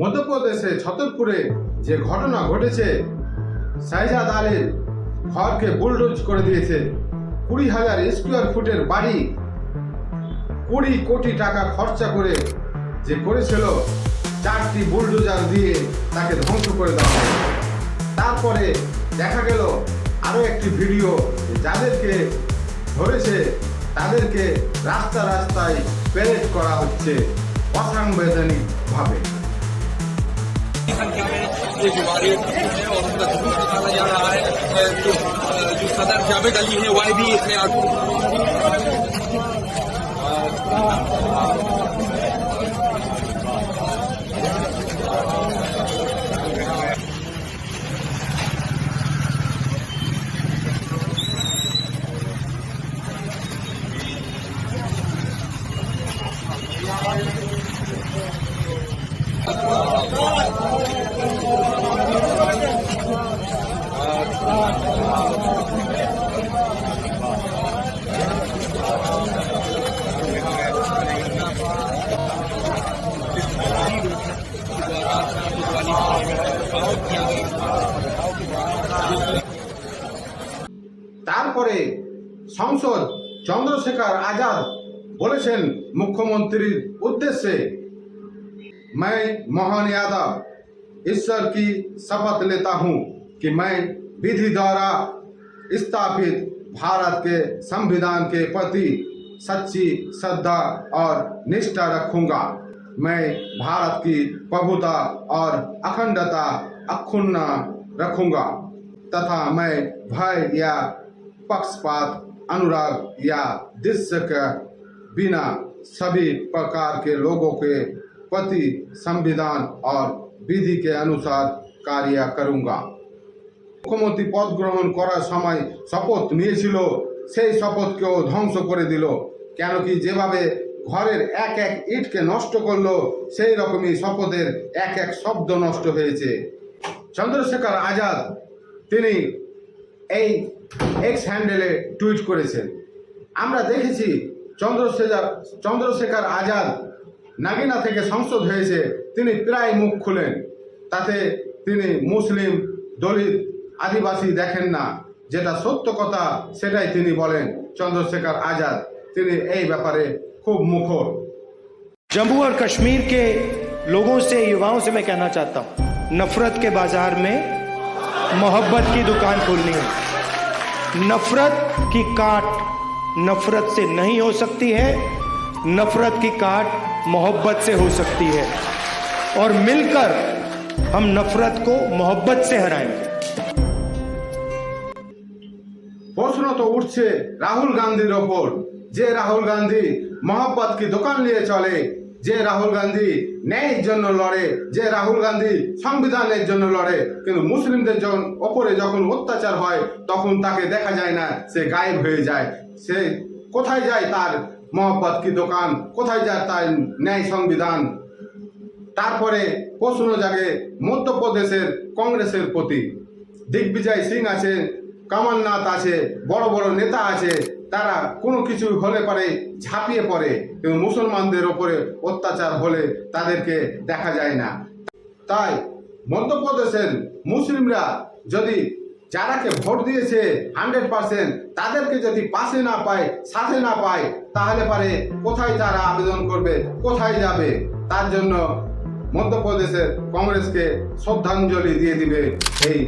মধ্যপ্রদেশে ছতরপুরে যে ঘটনা ঘটেছে, শাহজাদ আলীর ঘরকে বুলডোজ করে দিয়েছে। কুড়ি হাজার স্কোয়ার ফুটের বাড়ি, কুড়ি কোটি টাকা খরচা করে যে করেছিল, চারটি বুলডোজার দিয়ে তাকে ধ্বংস করে দেওয়া হয়। তারপরে দেখা গেল আরও একটি ভিডিও, যাদেরকে ধরেছে, তাদেরকে রাস্তা রাস্তায় প্যারেড করা হচ্ছে। অসাংবিধানিকভাবে संख्या में ये जुवारे है और उनका जुलूस निकाला जा रहा है अ, जो अ, जो सदर जावेद अली है वह भी इसमें তারপরে সংসদ চন্দ্রশেখর আজাদ বলেছেন মুখ্যমন্ত্রীর উদ্দেশ্যে मैं मोहन यादव ईश्वर की शपथ लेता हूँ कि मैं विधि द्वारा स्थापित भारत के संविधान के प्रति सच्ची श्रद्धा और निष्ठा रखूँगा। मैं भारत की प्रभुता और अखंडता अक्षुण्ण रखूँगा तथा मैं भय या पक्षपात, अनुराग या दृश्य के बिना सभी प्रकार के लोगों के प्रति संविधान और विधि के अनुसार कार्य करूंगा মুখ্যমন্ত্রী পদ গ্রহণ করার সময় শপথ নিয়েছিল সেই শপথকেও ধ্বংস করে দিল কেন কি যেভাবে ঘরের এক এক ইটকে নষ্ট করলো সেই রকমই শপথের এক এক শব্দ নষ্ট হয়েছে চন্দ্রশেখর আজাদ তিনি এই এক্স হ্যান্ডেলে টুইট করেছেন আমরা দেখেছি চন্দ্রশেখর চন্দ্রশেখর আজাদ নাগিনা থেকে সংসদ হয়েছে তিনি প্রায় মুখ খুলেন তাতে তিনি মুসলিম দলিত আদিবাসী দেখেন না যেটা সত্য কথা সেটাই তিনি বলেন চন্দ্রশেখর আজাদ তিনি এই ব্যাপারে খুব মুখর जम्मू और कश्मीर के लोगों से युवाओं से मैं कहना चाहता हूं नफरत के बाजार में मोहब्बत की दुकान खोलनी है नफरत की काट नफरत से नहीं हो सकती है नफरत की काट मोहब्बत से हो सकती है और मिलकर हम नफरत को मोहब्बत से हराएंगे প্রশ্ন তো উঠছে রাহুল গান্ধীর ওপর যে রাহুল গান্ধী মোহাম্মদ কি দোকান নিয়ে চলে যে রাহুল গান্ধী ন্যায়ের জন্য লড়ে যে রাহুল গান্ধী সংবিধানের জন্য লড়ে কিন্তু মুসলিমদের যখন ওপরে যখন অত্যাচার হয় তখন তাকে দেখা যায় না সে গায়েব হয়ে যায় সে কোথায় যায় তার মোহাম্মদ কি দোকান? কোথায় যায় তাই ন্যায় সংবিধান? তারপরে প্রশ্ন জাগে মধ্যপ্রদেশের কংগ্রেসের প্রতি। দিগ্বিজয় সিং আছে, কামালনাথ আছে, বড় বড় নেতা আছে, তারা কোনো কিছু হলে পরে ঝাঁপিয়ে পড়ে কিন্তু মুসলমানদের ওপরে অত্যাচার হলে তাদেরকে দেখা যায় না। তাই মধ্যপ্রদেশের মুসলিমরা যদি যারাকে ভোট দিয়েছে হান্ড্রেড পার্সেন্ট, তাদেরকে যদি পাশে না পায়, সাথে না পায়, তাহলে পারে কোথায় তারা আবেদন করবে, কোথায় যাবে? তার জন্য মধ্যপ্রদেশের কংগ্রেসকে শ্রদ্ধাঞ্জলি দিয়ে দিবে এই